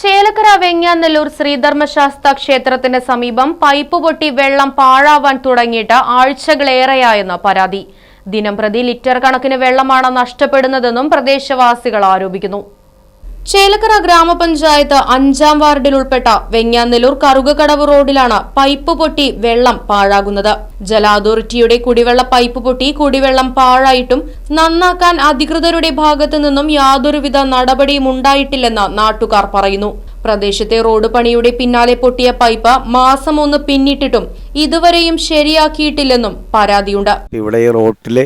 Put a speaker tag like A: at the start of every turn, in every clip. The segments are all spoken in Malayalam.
A: ചേലക്കര വെങ്ങാനല്ലൂർ ശ്രീധർമ്മശാസ്ത ക്ഷേത്രത്തിന് സമീപം പൈപ്പ് പൊട്ടി വെള്ളം പാഴാവാൻ തുടങ്ങിയിട്ട് ആഴ്ചകളേറെയായെന്ന് പരാതി. ദിനംപ്രതി ലിറ്റർ കണക്കിന് വെള്ളമാണ് നഷ്ടപ്പെടുന്നതെന്നും പ്രദേശവാസികൾ ആരോപിക്കുന്നു. ചേലക്കര ഗ്രാമപഞ്ചായത്ത് അഞ്ചാം വാർഡിൽ ഉൾപ്പെട്ട വെങ്ങാനെല്ലൂർ കറുകക്കടവ് റോഡിലാണ് പൈപ്പ് പൊട്ടി വെള്ളം പാഴാകുന്നത്. ജല അതോറിറ്റിയുടെ കുടിവെള്ള പൈപ്പ് പൊട്ടി കുടിവെള്ളം പാഴായിട്ടും നന്നാക്കാൻ അധികൃതരുടെ ഭാഗത്തു നിന്നും യാതൊരുവിധ നടപടിയും ഉണ്ടായിട്ടില്ലെന്ന് നാട്ടുകാർ പറയുന്നു. പ്രദേശത്തെ റോഡ് പണിയുടെ പിന്നാലെ പൊട്ടിയ പൈപ്പ് മാസം ഒന്ന് പിന്നിട്ടിട്ടും ഇതുവരെയും ശരിയാക്കിയിട്ടില്ലെന്നും പരാതിയുണ്ട്.
B: ഇവിടെ ഈ റോട്ടിൽ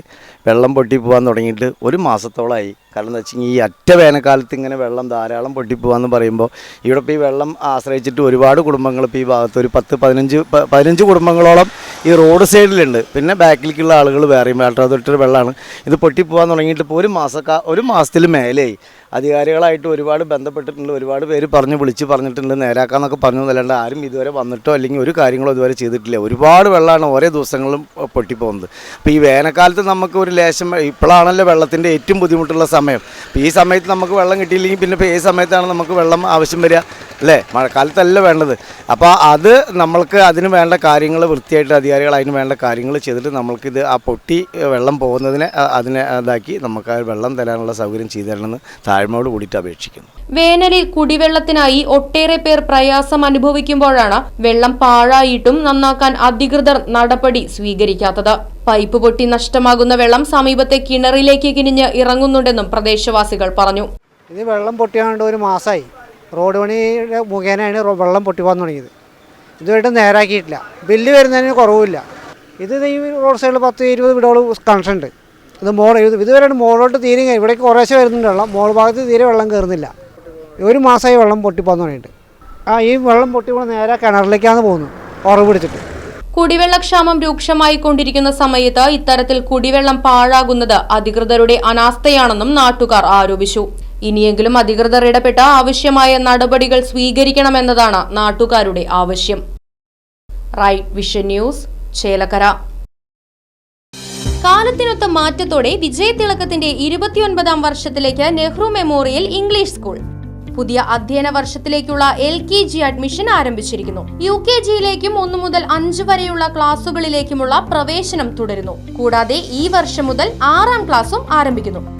B: വെള്ളം പൊട്ടി പോവാൻ തുടങ്ങിയിട്ട് ഒരു മാസത്തോളമായി കാരണം എന്താ വെച്ചാൽ ഈ അറ്റ വേനൽക്കാലത്ത് ഇങ്ങനെ വെള്ളം ധാരാളം പൊട്ടിപ്പോവാന്ന് പറയുമ്പോൾ ഇവിടെ ഇപ്പോൾ ഈ വെള്ളം ആശ്രയിച്ചിട്ട് ഒരുപാട് കുടുംബങ്ങൾ ഇപ്പോൾ ഈ ഭാഗത്ത് ഒരു പത്ത് പതിനഞ്ച് പതിനഞ്ച് കുടുംബങ്ങളോളം ഈ റോഡ് സൈഡിലുണ്ട്. പിന്നെ ബാക്കിലേക്കുള്ള ആളുകൾ വേറെയും വാട്ടർ അതോറിറ്റിയുടെ വെള്ളമാണ്. ഇത് പൊട്ടിപ്പോകാൻ തുടങ്ങിയിട്ട് ഇപ്പോൾ ഒരു മാസക്കാ ഒരു മാസത്തിൽ മേലെയായി. അധികാരികളായിട്ട് ഒരുപാട് ബന്ധപ്പെട്ടിട്ടുണ്ട് ഒരുപാട് പേര് പറഞ്ഞ് വിളിച്ച് പറഞ്ഞിട്ടുണ്ട് നേരാക്കാന്നൊക്കെ പറഞ്ഞു പറഞ്ഞതല്ലാണ്ട് ആരും ഇതുവരെ വന്നിട്ടോ അല്ലെങ്കിൽ ഒരു കാര്യങ്ങളോ ഇതുവരെ ചെയ്തിട്ടില്ല. ഒരുപാട് വെള്ളമാണ് ഓരോ ദിവസങ്ങളും പൊട്ടിപ്പോകുന്നത്. അപ്പോൾ ഈ വേനൽക്കാലത്ത് നമുക്ക് ഒരു ലേശം ഇപ്പോഴാണല്ലോ വെള്ളത്തിന്റെ ഏറ്റവും ബുദ്ധിമുട്ടുള്ള സമയം. അപ്പോൾ ഈ സമയത്ത് നമുക്ക് വെള്ളം കിട്ടിയില്ലെങ്കിൽ പിന്നെ ഇപ്പോൾ ഏത് സമയത്താണ് നമുക്ക് വെള്ളം ആവശ്യം വരിക? അല്ലേ? മഴക്കാലത്തല്ല വേണ്ടത്. അപ്പോൾ അത് നമ്മൾക്ക് അതിന് വേണ്ട കാര്യങ്ങൾ വൃത്തിയായിട്ട് അധികാരികൾ അതിന് വേണ്ട കാര്യങ്ങൾ ചെയ്തിട്ട് നമ്മൾക്കിത് ആ പൊട്ടി വെള്ളം പോകുന്നതിനെ അതിനെ ഇതാക്കി നമുക്ക് ആ വെള്ളം തരാനുള്ള സൗകര്യം ചെയ്തു തരണമെന്ന് താഴ്മയോട് കൂടിയിട്ട് അപേക്ഷിക്കുന്നു.
A: വേനലിൽ കുടിവെള്ളത്തിനായി ഒട്ടേറെ പേർ പ്രയാസം അനുഭവിക്കുമ്പോഴാണ് വെള്ളം പാഴായിട്ടും നന്നാക്കാൻ അധികൃതർ നടപടി സ്വീകരിക്കാത്തത്. പൈപ്പ് പൊട്ടി നഷ്ടമാകുന്ന വെള്ളം സമീപത്തെ കിണറിലേക്ക് കിനിഞ്ഞ് ഇറങ്ങുന്നുണ്ടെന്നും പ്രദേശവാസികൾ പറഞ്ഞു.
C: ഇത് വെള്ളം പൊട്ടിയാണ്ട് ഒരു മാസമായി റോഡ് പണിയുടെ മുഖേനയാണ് വെള്ളം പൊട്ടി പോകാൻ തുടങ്ങിയത്. ഇതുമായിട്ട് നേരാക്കിയിട്ടില്ല. ബില്ല് വരുന്നതിന് കുറവില്ല ഇത് ഈ റോഡ് സൈഡിൽ പത്ത് ഇരുപത് വീടുകൾ കണക്ഷൻ ഉണ്ട്. ഇത് മോൾ ഇത് ഇതുവരെ മോളോട്ട് തീരെ ഇവിടേക്ക് കുറേശ്ശെ വരുന്നുണ്ട് വെള്ളം. മോൾ ഭാഗത്ത് തീരെ വെള്ളം കയറുന്നില്ല ഒരു മാസമായി വെള്ളം പൊട്ടിപ്പോന്ന് പറഞ്ഞിട്ട് ആ ഈ വെള്ളം പൊട്ടി പോകണം നേരെ കിണറിലേക്കാണ് പോകുന്നത്. ഉറവ് പിടിച്ചിട്ട്.
A: കുടിവെള്ളക്ഷാമം രൂക്ഷമായി കൊണ്ടിരിക്കുന്ന സമയത്ത് ഇത്തരത്തിൽ കുടിവെള്ളം പാഴാകുന്നത് അധികൃതരുടെ അനാസ്ഥയാണെന്നും നാട്ടുകാർ ആരോപിച്ചു. ഇനിയെങ്കിലും അധികൃതർ ഇടപെട്ട് ആവശ്യമായ നടപടികൾ സ്വീകരിക്കണമെന്നതാണ് നാട്ടുകാരുടെ ആവശ്യം. Right Vision News Chelakkara. കാലത്തിനൊത്ത മാറ്റത്തോടെ വിജയതിളക്കത്തിന്റെ ഇരുപത്തിയൊൻപതാം വർഷത്തിലേക്ക് നെഹ്റു മെമ്മോറിയൽ ഇംഗ്ലീഷ് സ്കൂൾ. പുതിയ അധ്യയന വർഷത്തിലേക്കുള്ള എൽ കെ ജി അഡ്മിഷൻ ആരംഭിച്ചിരിക്കുന്നു. യു കെ ജിയിലേക്കും ഒന്നു മുതൽ അഞ്ച് വരെയുള്ള ക്ലാസുകളിലേക്കുമുള്ള പ്രവേശനം തുടരുന്നു. കൂടാതെ ഈ വർഷം മുതൽ ആറാം ക്ലാസും ആരംഭിക്കുന്നു.